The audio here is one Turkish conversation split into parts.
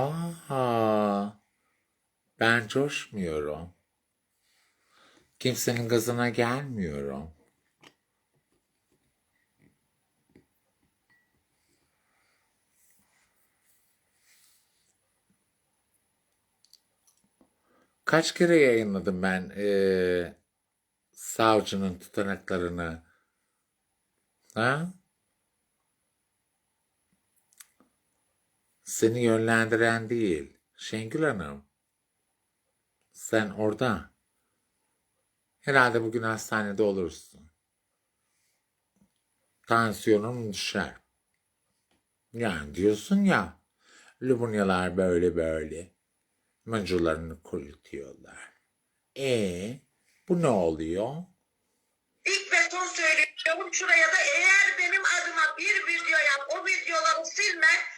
Aa, ben coşmuyorum. Kimsenin gazına gelmiyorum. Kaç kere yayınladım ben eee, savcının tutanaklarını? Ha? Seni yönlendiren değil, Şengül Hanım. Sen orada. Herhalde bugün hastanede olursun. Tansiyonun düşer. Yani diyorsun ya, Lubunyalar böyle böyle. Mıncularını kurutuyorlar. E bu ne oluyor? İlk ve son söylüyorum şuraya da eğer benim adıma bir video yap o videoları silme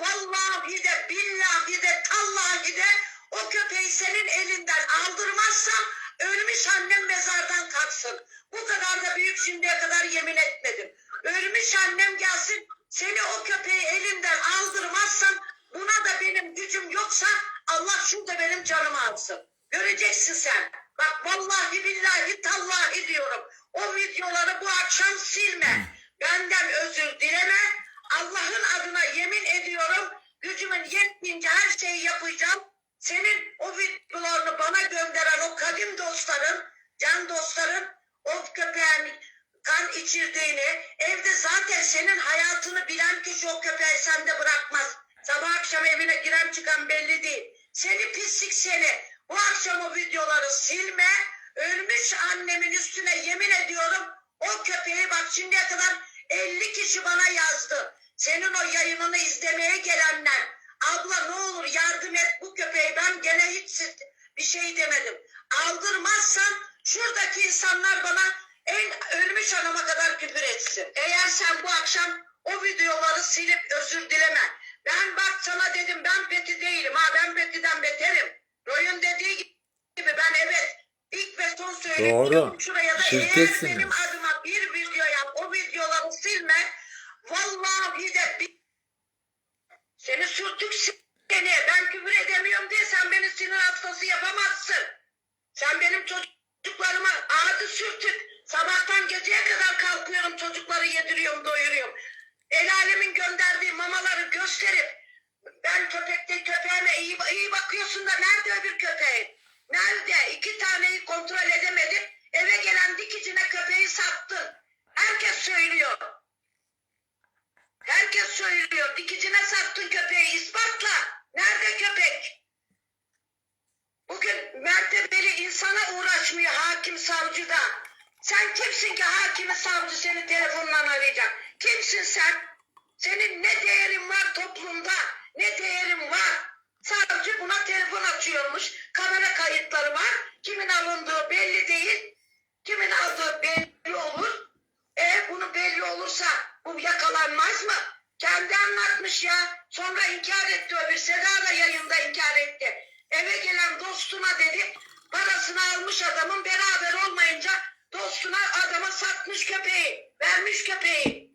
vallahi de billahi de tallahi de o köpeği senin elinden aldırmazsam ölmüş annem mezardan kalksın. Bu kadar da büyük şimdiye kadar yemin etmedim. Ölmüş annem gelsin seni o köpeği elimden aldırmazsam buna da benim gücüm yoksa Allah şurada benim canımı alsın. Göreceksin sen. Bak vallahi billahi tallahi diyorum. O videoları bu akşam silme. Benden özür dileme. Allah'ın adına yemin ediyorum. Gücümün yettiğince her şeyi yapacağım. Senin o videolarını bana gönderen o kadim dostların, can dostların o köpeğin kan içirdiğini, evde zaten senin hayatını bilen kişi o köpeği sende bırakmaz. Sabah akşam evine giren çıkan belli değil. Seni pislik seni. Bu akşam o videoları silme. Ölmüş annemin üstüne yemin ediyorum. O köpeği bak şimdiye kadar 50 kişi bana yazdı. Senin o yayınını izlemeye gelenler. Abla ne olur yardım et bu köpeği. Ben gene hiç bir şey demedim. Aldırmazsan şuradaki insanlar bana en ölmüş anama kadar küfür etsin. Eğer sen bu akşam o videoları silip özür dileme. Ben bak sana dedim ben Peti değilim ha ben Peti'den beterim. Roy'un dediği gibi ben evet ilk ve son. Doğru. Şuraya da eğer Şirketsiniz. benim adıma bir video yap o videoları silme. Vallahi de. Seni sürtük seni. Ben küfür edemiyorum diye sen beni sinir hastası yapamazsın. Sen benim çocuklarıma adı sürtük. Sabahtan geceye kadar kalkıyorum çocukları yediriyorum doyuruyorum. El alemin gönderdiği mamaları gösterip ben köpekte köpeğime iyi, iyi bakıyorsun da nerede öbür köpeğin? Nerede? İki taneyi kontrol edemedim. Eve gelen dikicine köpeği sattın. Herkes söylüyor. Herkes söylüyor. Dikicine sattın köpeği. ispatla. Nerede köpek? Bugün mertebeli insana uğraşmıyor hakim savcıda. Sen kimsin ki hakimi savcı seni telefonla arayacak? Kimsin sen? Senin ne değerin var toplumda? Ne değerin var? Savcı buna telefon açıyormuş. Kamera kayıtları var. Kimin alındığı belli değil. Kimin aldığı belli olur. E bunu belli olursa bu yakalanmaz mı? Kendi anlatmış ya. Sonra inkar etti öbür. Seda da yayında inkar etti. Eve gelen dostuna dedi parasını almış adamın beraber olmayınca dostuna adama satmış köpeği. Vermiş köpeği.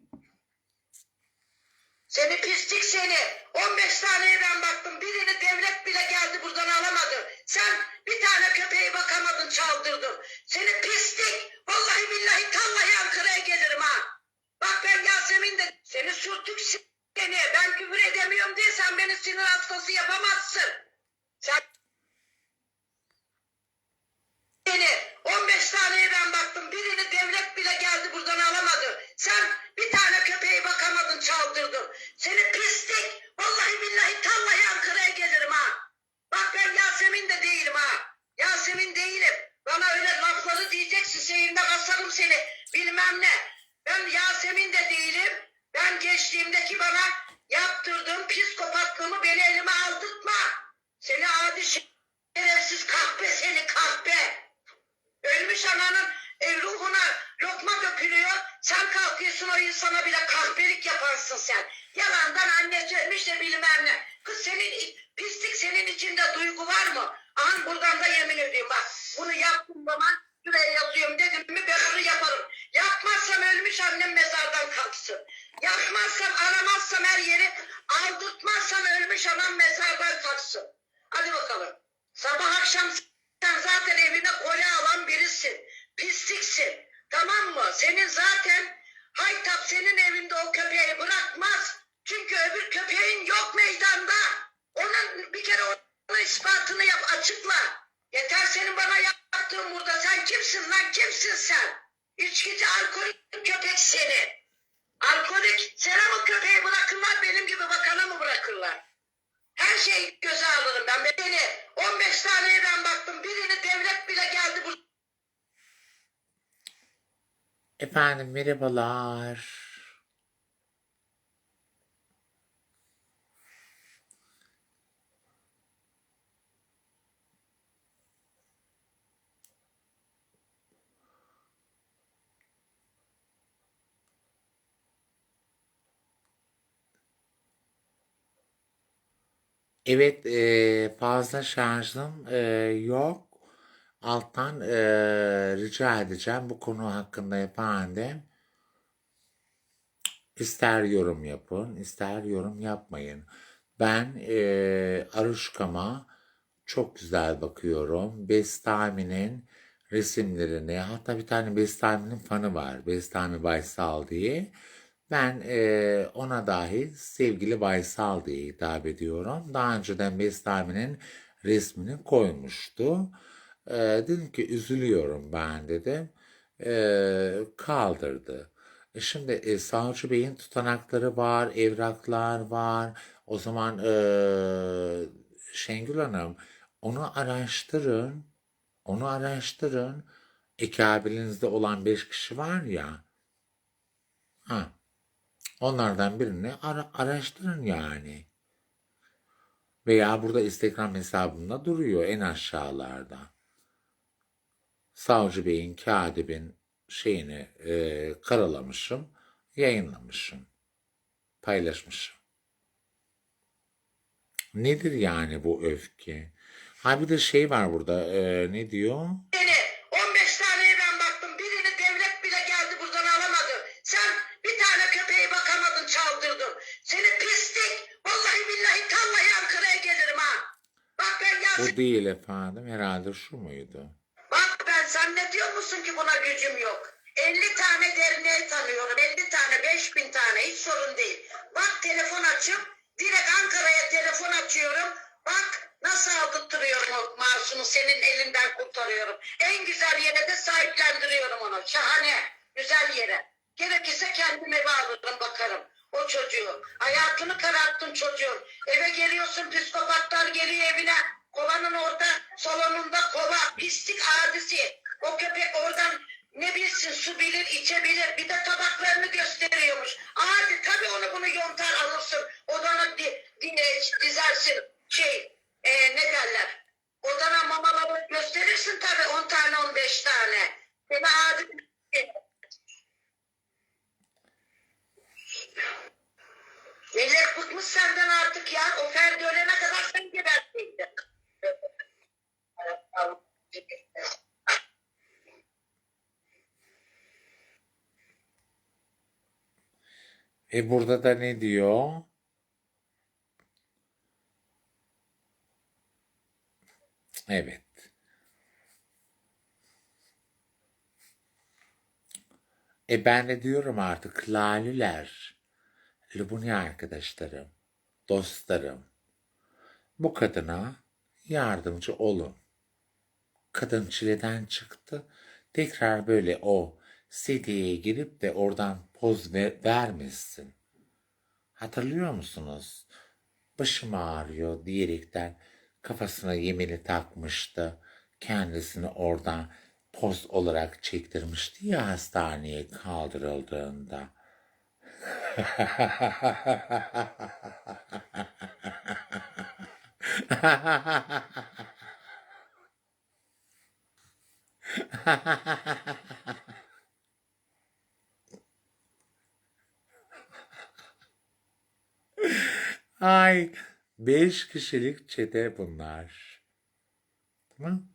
Seni pislik seni. 15 taneye ben baktım. Birini devlet bile geldi buradan alamadı. Sen bir tane köpeği bakamadın çaldırdın. Seni pislik. Vallahi billahi tallahi Ankara'ya gelirim ha. Bak ben Yasemin de seni sürtük seni. Ben küfür edemiyorum diye sen beni sinir hastası yapamazsın. Sen seni 15 taneye ben baktım. Birini devlet bile geldi buradan alamadı. Sen bir tane köpeği bakamadın çaldırdın. Seni pislik. Vallahi billahi tallahi Ankara'ya gelirim ha. Bak ben Yasemin de değilim ha. Yasemin değilim. Bana öyle lafları diyeceksin. Şeyinde basarım seni. Bilmem ne. Yasemin de değilim. Ben gençliğimdeki bana yaptırdığım psikopatlığımı beni elime aldırtma. Seni adi şerefsiz kahpe seni kahpe. Ölmüş ananın e, ruhuna lokma dökülüyor. Sen kalkıyorsun o insana bile kahpelik yaparsın sen. Yalandan annesi ölmüş de bilmem ne. Kız senin pislik senin içinde duygu var mı? Aha buradan da yemin ediyorum bak. Bunu yaptım zaman şuraya yazıyorum dedim mi ben onu yaparım. Yapmazsam ölmüş annem mezardan kalksın. Yapmazsam aramazsam her yeri aldırtmazsam ölmüş anam yataklardan kalksın. Hadi bakalım. Sabah akşam sen zaten evine kolye alan birisin. Pisliksin. Tamam mı? Senin zaten Haytap senin evinde o köpeği bırakmaz. Çünkü öbür köpeğin yok meydanda. Onun bir kere onun ispatını yap açıkla. Yeter senin bana yaptığın burada. Sen kimsin lan kimsin sen? İçkici alkolik köpek seni. Alkolik sana mı köpeği bırakırlar benim gibi bakana mı bırakırlar? Her şeyi göze alırım ben. Beni 15 taneye ben baktım. Birini devlet bile geldi bu Efendim merhabalar. Evet, eee, fazla şarjım eee, yok. Alttan eee, rica edeceğim bu konu hakkında efendim. İster yorum yapın, ister yorum yapmayın. Ben eee Aruşkama çok güzel bakıyorum. Bestami'nin resimlerini, hatta bir tane Bestami'nin fanı var. Bestami Baysal diye. Ben eee, ona dahi sevgili Baysal diye hitap ediyorum. Daha önceden Bestami'nin resmini koymuştu. Eee, dedim ki üzülüyorum ben dedim. Eee, kaldırdı. E Şimdi e, Savcı Bey'in tutanakları var, evraklar var. O zaman e, Şengül Hanım onu araştırın. Onu araştırın. Ekabilinizde olan beş kişi var ya. Ha, onlardan birini ara- araştırın yani. Veya burada Instagram hesabımda duruyor en aşağılarda. Savcı Bey'in, katibin şeyini e, karalamışım, yayınlamışım, paylaşmışım. Nedir yani bu öfke? Ha bir de şey var burada, e, ne diyor? Beni Bu değil efendim, herhalde şu muydu? Bak ben zannediyor musun ki buna gücüm yok? 50 tane derneği tanıyorum. 50 tane, 5000 tane hiç sorun değil. Bak telefon açıp direkt Ankara'ya telefon açıyorum. Bak nasıl aldırtırıyorum o maaşını senin elinden kurtarıyorum. En güzel yere de sahiplendiriyorum onu. Şahane. Güzel yere. Gerekirse kendim eve alırım bakarım. O çocuğu. Hayatını kararttın çocuğun. Eve geliyorsun psikopatlar geliyor evine. Kovanın orada salonunda kova. Pislik adisi. O köpek oradan ne bilsin su bilir içebilir. Bir de tabaklarını gösteriyormuş. Hadi tabii onu bunu yontar alırsın. Odana di, di, dizersin. Şey e, ne derler. Odana mamaları gösterirsin tabii 10 tane 15 tane. Seni adi Millet bıkmış senden artık ya. O Ferdi ölene kadar sen gebertseydin. E burada da ne diyor? Evet. E ben de diyorum artık laliler, Lubuni arkadaşlarım, dostlarım, bu kadına yardımcı olun. Kadın çileden çıktı, tekrar böyle o siteye girip de oradan poz ver, vermesin. Hatırlıyor musunuz? Başım ağrıyor diyerekten kafasına yemini takmıştı. Kendisini oradan poz olarak çektirmişti ya hastaneye kaldırıldığında. Ay, beş kişilik çete bunlar. Tamam.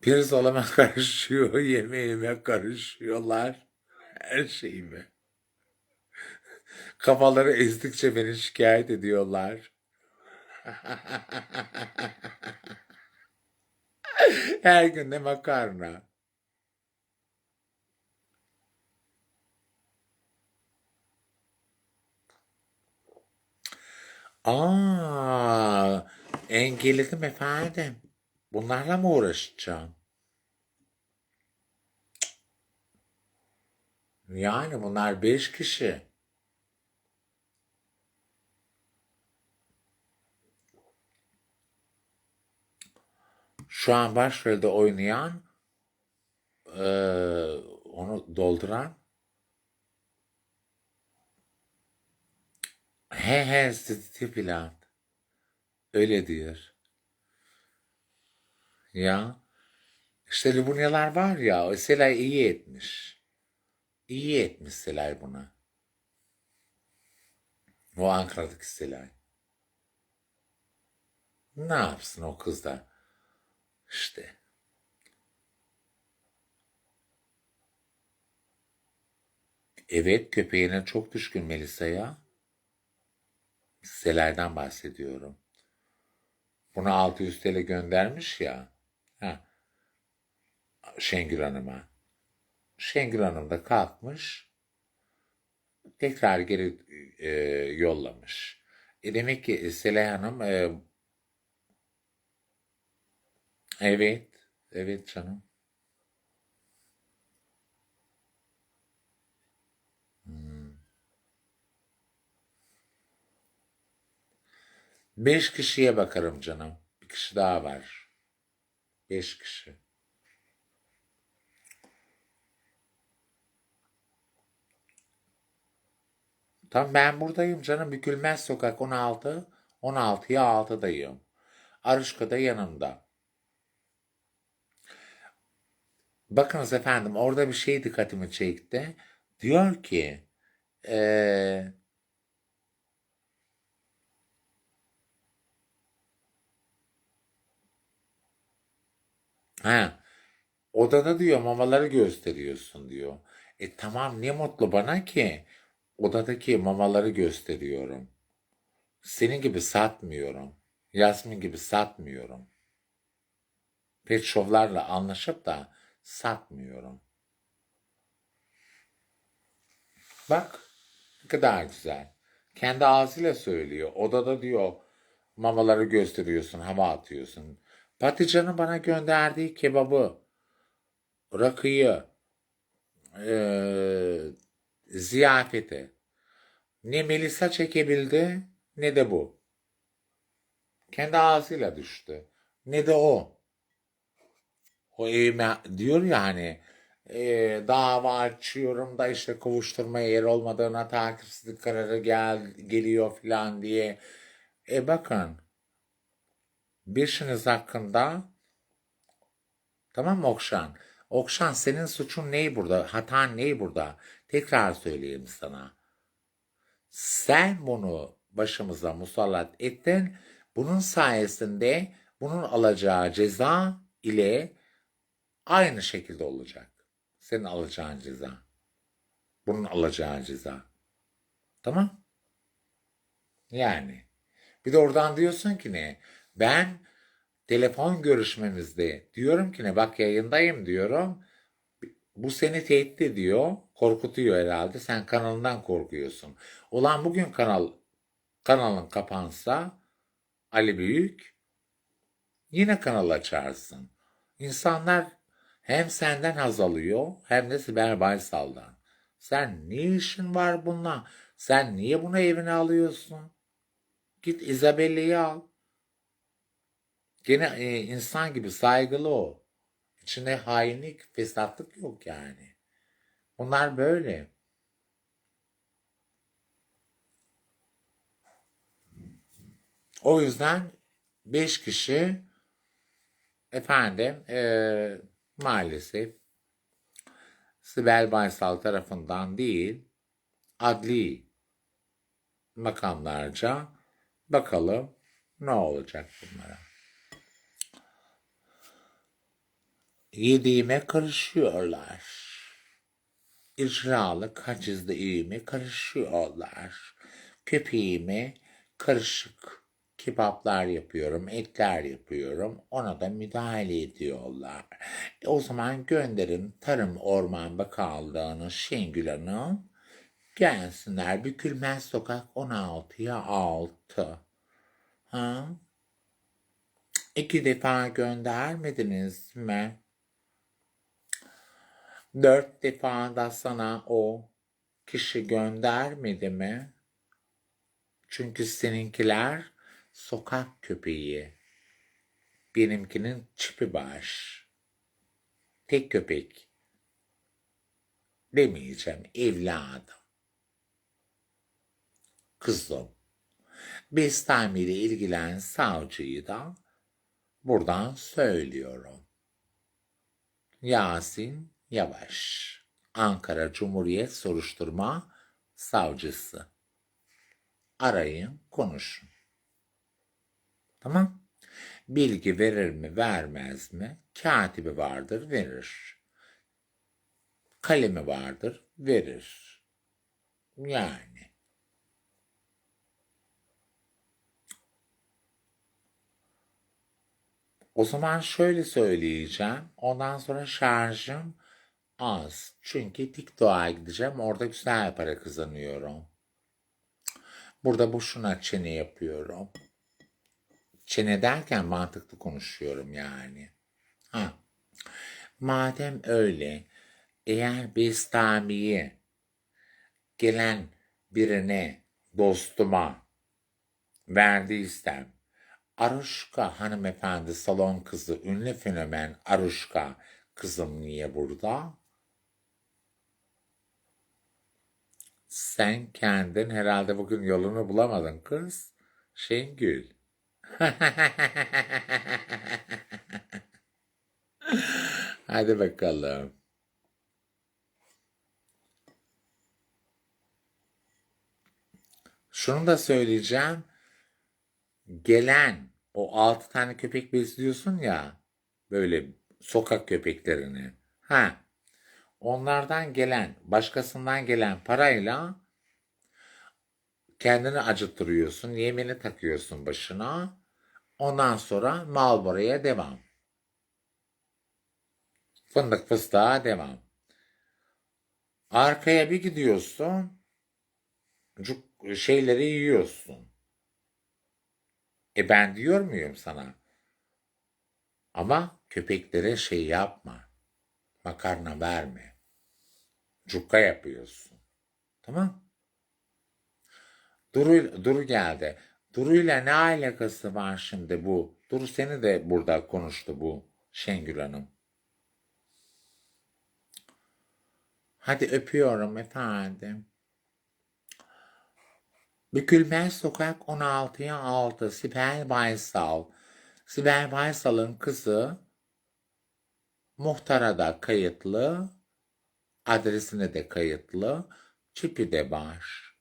Pirzolama karışıyor, yemeğime karışıyorlar. Her şeyime. Kafaları ezdikçe beni şikayet ediyorlar. Her gün de makarna. Aa, engelledim efendim. Bunlarla mı uğraşacağım? Yani bunlar beş kişi. Şu an başrolde oynayan, eee, onu dolduran, he he Steve Blunt. Öyle diyor. Ya işte Libunyalar var ya, Selay iyi etmiş. İyi etmiş Selay buna. O Ankara'daki Selay. Ne yapsın o kız? İşte. Evet köpeğine çok düşkün Melisa'ya. Selay'dan bahsediyorum. Bunu 600 TL göndermiş ya. Ha, Şengül Hanım'a. Şengül Hanım da kalkmış. Tekrar geri e, yollamış. E demek ki Selay Hanım e, evet, evet canım. Beş kişiye bakarım canım. Bir kişi daha var. Beş kişi. Tam ben buradayım canım. Bükülmez sokak 16. 16'ya 6'dayım. Arışka da yanımda. Bakınız efendim orada bir şey dikkatimi çekti. Diyor ki eee ha, odada diyor mamaları gösteriyorsun diyor. E tamam ne mutlu bana ki odadaki mamaları gösteriyorum. Senin gibi satmıyorum. Yasmin gibi satmıyorum. Pet shop'larla anlaşıp da satmıyorum. Bak ne kadar güzel. Kendi ağzıyla söylüyor. Odada diyor mamaları gösteriyorsun, hava atıyorsun. Patican'ın bana gönderdiği kebabı, rakıyı, eee, ziyafeti ne Melisa çekebildi ne de bu. Kendi ağzıyla düştü. Ne de o. O evime diyor ya hani e, dava açıyorum da işte kovuşturmaya yer olmadığına takipsizlik kararı gel, geliyor filan diye. E bakın biriniz hakkında tamam mı Okşan? Okşan senin suçun ney burada? Hatan ney burada? Tekrar söyleyeyim sana. Sen bunu başımıza musallat ettin. Bunun sayesinde bunun alacağı ceza ile aynı şekilde olacak. Senin alacağın ceza. Bunun alacağı ceza. Tamam? Yani. Bir de oradan diyorsun ki ne? Ben telefon görüşmemizde diyorum ki ne? Bak yayındayım diyorum. Bu seni tehdit ediyor. Korkutuyor herhalde. Sen kanalından korkuyorsun. Ulan bugün kanal kanalın kapansa Ali Büyük yine kanal açarsın. İnsanlar hem senden haz alıyor hem de Sibel Baysal'dan. Sen ne işin var bununla? Sen niye bunu evine alıyorsun? Git Isabella'yı al. Gene e, insan gibi saygılı o. İçinde hainlik, fesatlık yok yani. Bunlar böyle. O yüzden beş kişi efendim e, maalesef Sibel Baysal tarafından değil adli makamlarca bakalım ne olacak bunlara. Yediğime karışıyorlar. icralı kacızlı iğme karışıyorlar. Köpeğime karışık kebaplar yapıyorum, etler yapıyorum. Ona da müdahale ediyorlar. E o zaman gönderin Tarım Orman Bakanlığı'nın Şengül Hanım gelsinler. Bükülmez Sokak 16'ya 6. Ha? İki defa göndermediniz mi? Dört defa da sana o kişi göndermedi mi? Çünkü seninkiler sokak köpeği. Benimkinin çipi baş. Tek köpek. Demeyeceğim evladım. Kızım. Bestami ile ilgilen savcıyı da buradan söylüyorum. Yasin Yavaş. Ankara Cumhuriyet Soruşturma Savcısı. Arayın, konuşun. Tamam. Bilgi verir mi, vermez mi? Katibi vardır, verir. Kalemi vardır, verir. Yani. O zaman şöyle söyleyeceğim. Ondan sonra şarjım az. Çünkü TikTok'a gideceğim. Orada güzel para kazanıyorum. Burada boşuna çene yapıyorum. Çene derken mantıklı konuşuyorum yani. Ha. Madem öyle, eğer Bestami'yi gelen birine, dostuma verdiysem, Aruşka hanımefendi salon kızı, ünlü fenomen Aruşka kızım niye burada? Sen kendin herhalde bugün yolunu bulamadın kız. Şengül. Hadi bakalım. Şunu da söyleyeceğim. Gelen o altı tane köpek besliyorsun ya böyle sokak köpeklerini. Ha. Onlardan gelen, başkasından gelen parayla kendini acıttırıyorsun, yemini takıyorsun başına. Ondan sonra Marlboro'ya devam. Fındık fıstığa devam. Arkaya bir gidiyorsun, şeyleri yiyorsun. E ben diyor muyum sana? Ama köpeklere şey yapma. Makarna verme. Cukka yapıyorsun. Tamam? Duru, Duru geldi. Duru'yla ne alakası var şimdi bu? Duru seni de burada konuştu bu Şengül Hanım. Hadi öpüyorum efendim. Bükülmez Sokak 16'ya 6 Sibel Baysal. Sibel Baysal'ın kızı muhtara da kayıtlı, adresine de kayıtlı, çipi de var,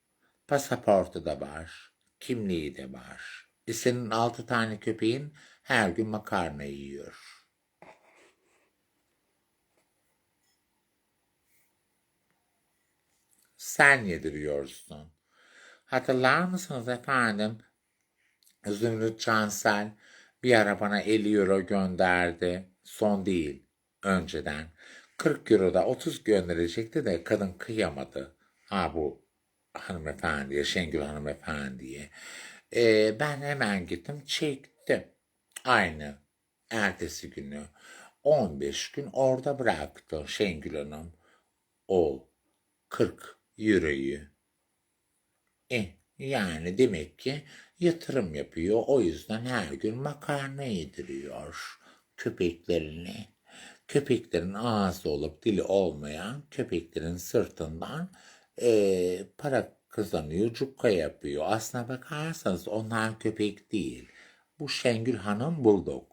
pasaportu da var, kimliği de var. E senin altı tane köpeğin her gün makarna yiyor. Sen yediriyorsun. Hatırlar mısınız efendim? Zümrüt Cansel bir ara bana 50 euro gönderdi. Son değil, önceden. 40 euro da 30 gönderecekti de kadın kıyamadı. Ha bu hanımefendiye, Şengül hanımefendiye. Ee, ben hemen gittim çektim. Aynı ertesi günü. 15 gün orada bıraktı Şengül Hanım. O 40 euroyu. E, yani demek ki yatırım yapıyor. O yüzden her gün makarna yediriyor köpeklerine. Köpeklerin ağzı olup dili olmayan köpeklerin sırtından e, para kazanıyor, cukka yapıyor. Aslına bakarsanız onlar köpek değil. Bu Şengül Hanım Bulldog.